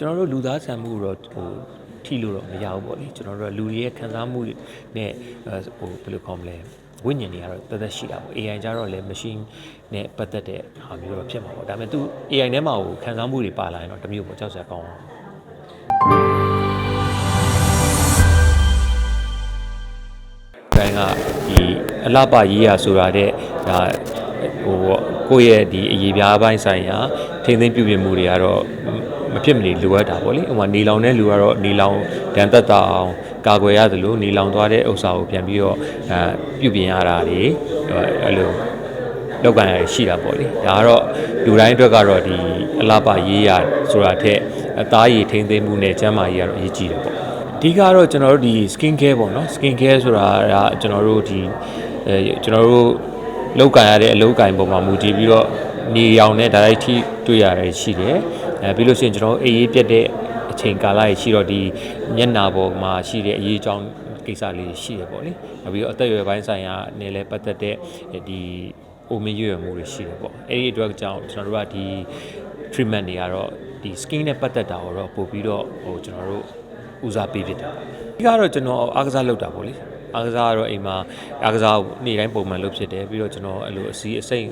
ကျွန်တော်တို့လူသားဆန်မှုတော့ဟိုထီလို့တော့မရဘူးပေါ့လေကျွန်တော်တို့ကလူတွေရဲ့ခံစားမှုတွေနဲ့အဲဟိုဘယ်လိုခေါ်မလဲဝိညာဉ်တွေကတော့တသက်ရှိတာပေါ့ AI ကြတော့လည်း machine နဲ့ပတ်သက်တဲ့ဟာမျိုးတော့ဖြစ်မှာပေါ့ဒါပေမဲ့ तू AI ထဲမှာဟိုခံစားမှုတွေပါလာရင်တော့တစ်မျိုးပေါ့ကြောက်စရာကောင်းအောင်တိုင်းကဒီအလှပရေးရဆိုတာတဲ့ဒါဟိုကိုယ့်ရဲ့ဒီအရေးပြားပိုင်းဆိုင်ရာထိမ့်သိမ့်ပြုပြင်မှုတွေကတော့ မဖြစ်မနေလိုအပ်တာပေါ့လေဥပမာနေလောင်တဲ့လူကတော့နေလောင်ဒဏ်သက်တာအောင်ကာကွယ်ရသလိုနေလောင်သွားတဲ့ဥစ္စာကိုပြန်ပြီးတော့အဲပြုပြင်ရတာတွေအဲ့လိုလောက်ကန်ရရှိတာပေါ့လေဒါကတော့လူတိုင်းအတွက်ကတော့ဒီအလှပရေးရဆိုတာထက်အသားရည်ထိမ့်သိမ့်မှုနဲ့ကျန်းမာရေးကတော့အရေးကြီးတယ်ပေါ့အဓိကတော့ကျွန်တော်တို့ဒီ skin care ပေါ့နော် skin care ဆိုတာကကျွန်တော်တို့ဒီအဲကျွန်တော်တို့လောက်ကန်ရတဲ့အလုပ်ကန်ပုံမှာမူတည်ပြီးတော့နေရောင်နဲ့ဒါရိုက်ထိတွေ့ရတယ်ရှိတယ် အဲပြီးလို့ရှိရင်ကျွန်တော်တို့အေးအေးပြတ်တဲ့အချိန်ကာလကြီးရှိတော့ဒီမျက်နာပေါ်မှာရှိတဲ့အရေးအကြောင်းကိစ္စလေးရှိရပေါ့လေနောက်ပြီးတော့အသက်အရွယ်ပိုင်းဆိုင်ရာနဲ့လည်းပတ်သက်တဲ့ဒီအိုမင်းရွယ်မှုတွေရှိတယ်ပေါ့အဲ့ဒီအတွက်ကြောင့်ကျွန်တော်တို့ကဒီ treatment တွေကတော့ဒီ skin နဲ့ပတ်သက်တာကိုတော့ပို့ပြီးတော့ဟိုကျွန်တော်တို့ဦးစားပေးဖြစ်တာဒီကတော့ကျွန်တော်အားကစားလုပ်တာပေါ့လေအားကစားကတော့အိမ်မှာအားကစားကိုနေ့တိုင်းပုံမှန်လုပ်ဖြစ်တယ်ပြီးတော့ကျွန်တော်အဲ့လိုအစီအစိမ့်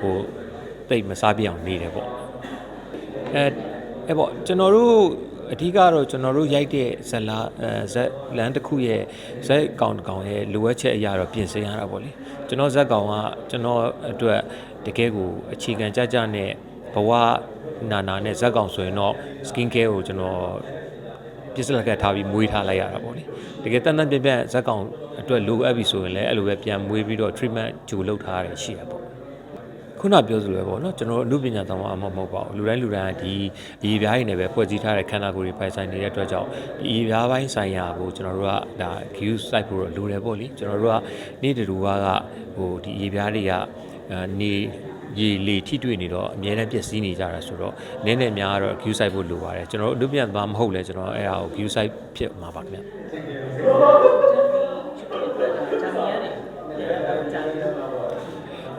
ဟိုတိတ်မစားပြအောင်နေတယ်ပေါ့ အဲအဲ့ပေါ့ကျွန်တော်တို့အဓိကတော့ကျွန်တော်တို့ရိုက်တဲ့ဇက်လာအဲဇက်လန်တစ်ခုရဲ့ဇက်ကောင်တစ်ကောင်ရဲ့လိုအပ်ချက်အရာတော့ပြင်ဆင်ရတာပေါ့လေကျွန်တော်ဇက်ကောင်ကကျွန်တော်အတွက်တကယ်ကိုအခြေခံကြကြနဲ့ဘဝနာနာနဲ့ဇက်ကောင်ဆိုရင်တော့ skin care ကိုကျွန်တော်ပြစ်စလက်ကထားပြီးမွေးထားလိုက်ရတာပေါ့လေတကယ်တန်တန်ပြက်ပြက်ဇက်ကောင်အတွက်လိုအပ်ပြီဆိုရင်လည်းအဲ့လိုပဲပြန်မွေးပြီးတော့ treatment ဂျူလုပ်ထားရတယ်ရှိရပေါ့ ခုနပြောသလိုပဲပေါ့နော်ကျွန်တော်တို့အမှုပညာတောင်မှအမမဟုတ်ပါဘူးလူတိုင်းလူတိုင်းကဒီအရေးပြားရည်နဲ့ပဲဖွဲ့စည်းထားတဲ့ခန္ဓာကိုယ်တွေပိုင်ဆိုင်နေတဲ့အတွက်ကြောင့်ဒီအရေးပြားပိုင်းဆိုင်ရာကိုကျွန်တော်တို့ကဒါ view site ဖို့တော့လိုတယ်ပေါ့လေကျွန်တော်တို့ကနေ့တူကကဟိုဒီအရေးပြားတွေကနေရေလေထိတွေ့နေတော့အများနဲ့ပျက်စီးနေကြတာဆိုတော့နည်းနည်းများတော့ view site ဖို့လိုပါတယ်ကျွန်တော်တို့အမှုပညာသားမဟုတ်လဲကျွန်တော်အဲ့ဒါကို view site ဖြစ်မှာပါခင်ဗျ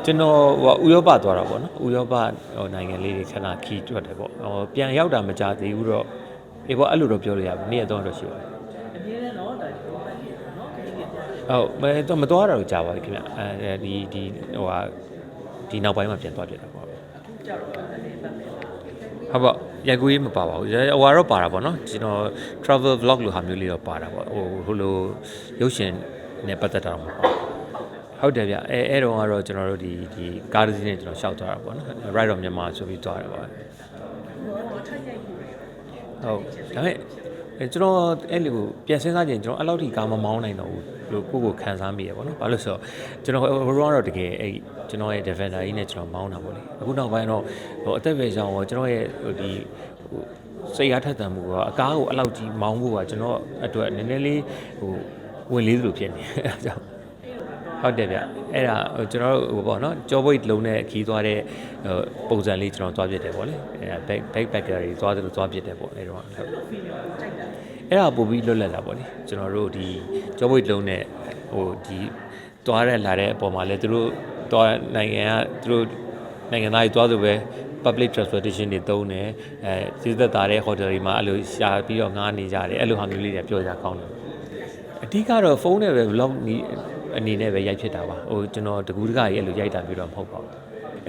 ကျွန်တော်ဟိုဥရောပသွားတာပေါ့နော်ဥရောပဟိုနိုင်ငံလေးတွေခဏခီးထွက်တယ်ပေါ့ဟိုပြန်ရောက်တာမကြသေးဘူးတော့အေးပေါ့အဲ့လိုတော့ပြောလို့ရပါဘူးနေ့ရက်တော့တော့ရှိပါတယ်အမြဲတမ်းတော့ဒါဒီပိုင်းဖြစ်တယ်နော်ခရီးပြန်ပြန်ဟုတ်မဲတော့မသွားတာတော့ကြာပါပြီခင်ဗျအဲဒီဒီဟိုဟာဒီနောက်ပိုင်းမှာပြန်သွားပြတာပေါ့အခုကြောက်တော့လည်းပတ်မယ်ဟုတ်ပေါ့ရိုက်ကူးရေးမပါပါဘူးဟိုကတော့ပါတာပေါ့နော်ကျွန်တော် travel vlog လိုဟာမျိုးလေးတော့ပါတာပေါ့ဟိုဟိုလိုရုပ်ရှင်နဲ့ပတ်သက်တာတော့မပါဘူး ဟုတ်တယ်ဗျအဲအဲ့တော့ကတော့ကျွန်တော်တို့ဒီဒီကားတစ်စီးနဲ့ကျွန်တော်ရှောက်သွားတာပေါ့နော် right of Myanmar ဆိုပြီးသွားတယ်ပေါ့ဟိုထိုက်ရိုက်ယူတယ်ဟုတ်ဒါပေမဲ့အဲကျွန်တော်အဲ့လိုပြန်စဉ်းစားကြရင်ကျွန်တော်အဲ့လောက်ထိကားမမောင်းနိုင်တော့ဘူးလို့ကိုယ့်ကိုခံစားမိရပေါ့နော်ဘာလို့ဆိုတော့ကျွန်တော်ဟိုတော့တကယ်အဲ့ကျွန်တော်ရဲ့ defender ကြီးနဲ့ကျွန်တော်မောင်းတာပေါ့လေအခုနောက်ပိုင်းတော့ဟိုအသက်ပဲကြောင်ရောကျွန်တော်ရဲ့ဟိုဒီဟိုစိတ်အားထက်သန်မှုကအကားကိုအဲ့လောက်ကြီးမောင်းဖို့ကကျွန်တော်အတွက်နည်းနည်းလေးဟိုဝင်လေးသလိုဖြစ်နေအဲဒါကြောင့် ဟုတ်တယ်ဗျအဲ့ဒါဟိုကျွန်တော်တို့ဟိုပေါ့နော်ကြောဘိတ်လုံးနဲ့ခီးသွားတဲ့ဟိုပုံစံလေးကျွန်တော်သွားပြစ်တယ်ပေါ့လေအဲဒါ back backpacker တွေသွားတယ်လို့သွားပြစ်တယ်ပေါ့အဲ့တော့ဟုတ်ဖီလ်ကြိုက်တာအဲ့ဒါပို့ပြီးလွတ်လပ်လာပေါ့လေကျွန်တော်တို့ဒီကြောဘိတ်လုံးနဲ့ဟိုဒီသွားရလာတဲ့အပေါ်မှာလည်းသူတို့သွားနိုင်ငံကသူတို့နိုင်ငံသားတွေသွားသူပဲ public transportation တွေသုံးတယ်အဲစီးသက်သားတဲ့ hotel တွေမှာအဲ့လိုရှာပြီးတော့ငားနေကြတယ်အဲ့လိုဟာမျိုးလေးတွေပြောကြကောင်းတယ်အဓိကတော့ဖုန်းနဲ့ပဲ vlog နီး အနေနဲ့ပဲရိုက်ဖြစ်တာပါဟိုကျွန်တော်တကူးတကကြီးအဲ့လိုရိုက်တာမျိုးတော့မဟုတ်ပါဘူး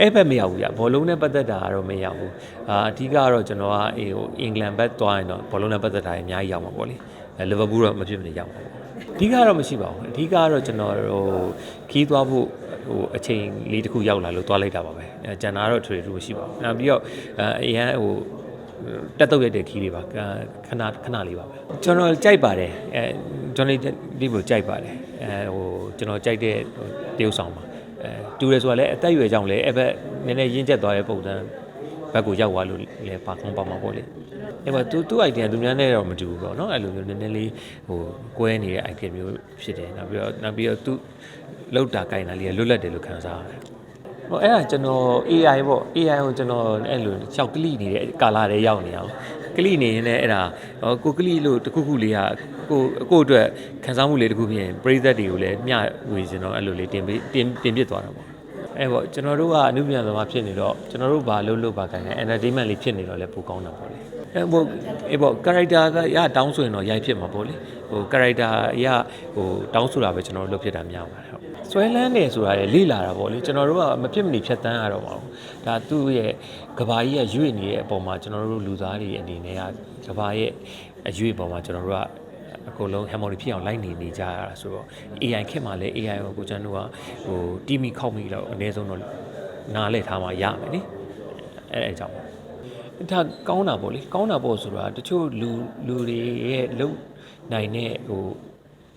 အဲ့ဘက်မရဘူးရဘောလုံးနဲ့ပတ်သက်တာကတော့မရဘူးအာအဓိကကတော့ကျွန်တော်ကအေးဟိုအင်္ဂလန်ဘက်သွားရင်တော့ဘောလုံးနဲ့ပတ်သက်တာအများကြီးရောက်မှာပေါ့လေအဲလီဗာပူးတော့မဖြစ်မနေရောက်မှာပေါ့အဓိကတော့မရှိပါဘူးအဓိကတော့ကျွန်တော်ဟိုခီးသွားဖို့ဟိုအချိန်လေးတစ်ခုရောက်လာလို့သွားလိုက်တာပါပဲအဲကျန်တာကတော့ထွေထူးမရှိပါဘူးနောက်ပြီးတော့အဲအရန်ဟို တက်တော့ရတဲ့ခီးတွေပါခဏခဏလေးပါပဲကျွန်တော်ကြိုက်ပါတယ်အဲကျွန်တော်ဒီလိုကြိုက်ပါတယ်အဲဟိုကျွန်တော်ကြိုက်တဲ့တရုပ်ဆောင်ပါအဲတူတယ်ဆိုတာလည်းအသက်အရွယ်ကြောင့်လည်းအဲ့ဘက်နည်းနည်းရင့်ကျက်သွားတဲ့ပုံစံဘက်ကိုရောက်သွားလို့လည်းပါကောင်းပါမှာပေါ့လေအဲ့မှာသူသူ့ idea သူများနဲ့တော့မတူဘူးပေါ့နော်အဲ့လိုမျိုးနည်းနည်းလေးဟိုကွဲနေတဲ့ idea မျိုးဖြစ်တယ်နောက်ပြီးတော့နောက်ပြီးတော့သူလောက်တာကြိုင်တာလေးလွတ်လပ်တယ်လို့ခံစားရတယ် ဟိုအဲ့ဒါကျွန်တော် AI ပေါ့ AI ကိုကျွန်တော်အဲ့လိုရှောက်ကလိနေတဲ့ကာလာတွေရောက်နေအောင်ကလိနေရင်လည်းအဲ့ဒါဟောကိုကလိလို့တခုခုလေးကကိုကိုအတွက်ခံစားမှုလေးတခုဖြစ်ရင်ပရိသတ်တွေကိုလည်းမျှဝေစင်တော့အဲ့လိုလေးတင်ပေးတင်တင်ပြစ်သွားတာပေါ့အဲ့ပေါ့ကျွန်တော်တို့ကအမှုပြန်သမားဖြစ်နေတော့ကျွန်တော်တို့ဘာလုပ်လို့ဘာခိုင်းလဲ entertainment လေးဖြစ်နေတော့လည်းပိုကောင်းတာပေါ့လေအဲ့ပေါ့အဲ့ပေါ့ character ကရတောင်းဆိုရင်တော့ရိုက်ဖြစ်မှာပေါ့လေဟို character ရဟိုတောင်းဆိုတာပဲကျွန်တော်တို့လုပ်ဖြစ်တာများပါတယ်ဟုတ် ဆွဲလန်းနေဆိုတာလေလေ့လာတာပေါ့လေကျွန်တော်တို့ကမဖြစ်မနေဖြတ်တန်းရတော့မှာပေါ့ဒါသူ့ရဲ့ကဘာကြီးကရွေ့နေတဲ့အပေါ်မှာကျွန်တော်တို့လူသားတွေအနေနဲ့ကကဘာရဲ့အရွေ့ပေါ်မှာကျွန်တော်တို့ကအကုန်လုံး harmony ဖြစ်အောင်လိုက်နေနေကြရတာဆိုတော့ AI ခက်မှာလဲ AI ကိုကိုကျန်တို့ကဟိုတီမီခောက်မိတော့အနည်းဆုံးတော့နားလဲထားမှရမယ်နိအဲအဲကြောင့်ဒါကောင်းတာပေါ့လေကောင်းတာပေါ့ဆိုတာတချို့လူလူတွေရဲ့လုံနိုင်တဲ့ဟို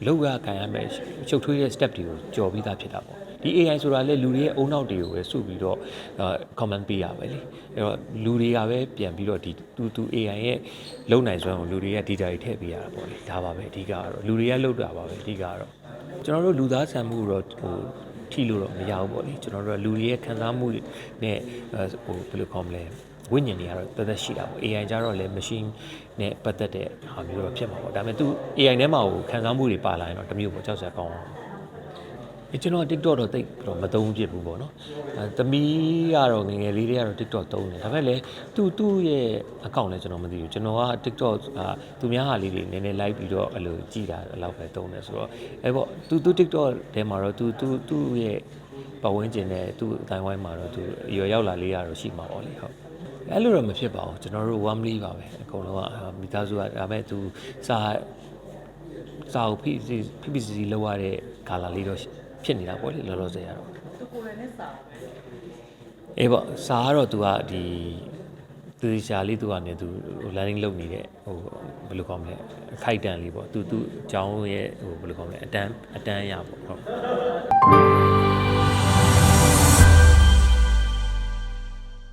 လောက်ရခံရမယ်ချုပ်ထွေးတဲ့ step တွေကိုကြော်ပြီးသားဖြစ်တာပေါ့ဒီ AI ဆိုတာလေလူတွေရဲ့အုံနောက်တွေကိုပဲစုပြီးတော့အာ comment ပေးရပဲလေအဲ့တော့လူတွေကပဲပြန်ပြီးတော့ဒီသူသူ AI ရဲ့လုံနိုင်စွမ်းကိုလူတွေက data တွေထည့်ပေးရတာပေါ့လေဒါပါပဲအဓိကကတော့လူတွေကလုံတာပါပဲအဓိကကတော့ကျွန်တော်တို့လူသားဆန်မှုတော့ဟိုထိလို့တော့မရဘူးပေါ့လေကျွန်တော်တို့ကလူတွေရဲ့ခံစားမှုတွေနဲ့အဲဟိုဘယ်လိုခေါ်မလဲ ဝိညာဉ်တွေကတော့တက်တက်ရှိတာပေါ့ AI ကြတော့လည်း machine နဲ့ပတ်သက်တဲ့ဟာမျိုးတော့ဖြစ်မှာပေါ့ဒါပေမဲ့သူ AI ထဲမှာဟိုခံစားမှုတွေပါလာရင်တော့တစ်မျိုးပေါ့ကြောက်စရာကောင်းအောင်အဲကျွန်တော် TikTok တော့တိတ်ပြီးတော့မသုံးဖြစ်ဘူးပေါ့နော်အဲသမီးကတော့ငယ်ငယ်လေးတွေကတော့ TikTok သုံးတယ်ဒါပေမဲ့လည်းသူ့သူ့ရဲ့ account လည်းကျွန်တော်မသိဘူးကျွန်တော်က TikTok အာသူများဟာလေးတွေနည်းနည်း like ပြီးတော့အဲ့လိုကြည်တာအဲ့လောက်ပဲသုံးတယ်ဆိုတော့အဲပေါ့သူသူ TikTok ထဲမှာတော့သူသူသူ့ရဲ့ပတ်ဝန်းကျင်နဲ့သူ့အတိုင်းဝိုင်းမှာတော့သူအရွယ်ရောက်လာလေးရတော့ရှိမှာပေါ့လေဟုတ် အဲ့လိုတော့မဖြစ်ပါဘူးကျွန်တော်တို့ warmly ပါပဲအကုန်လုံးကမိသားစုကဒါမဲ့သူစာစာကို PPC လောက်ရတဲ့ကာလာလေးတော့ဖြစ်နေတာပေါ့လေလောလောဆယ်ရတော့သူကိုယ်လည်းနဲ့စာအေးပေါ့စာကတော့သူကဒီသူရှာလေးသူကနေသူ landing လုပ်နေတဲ့ဟိုဘယ်လိုခေါ်မလဲအခိုက်တန်လေးပေါ့သူသူအကြောင်းရဲ့ဟိုဘယ်လိုခေါ်မလဲအတန်းအတန်းရပေါ့ဟုတ်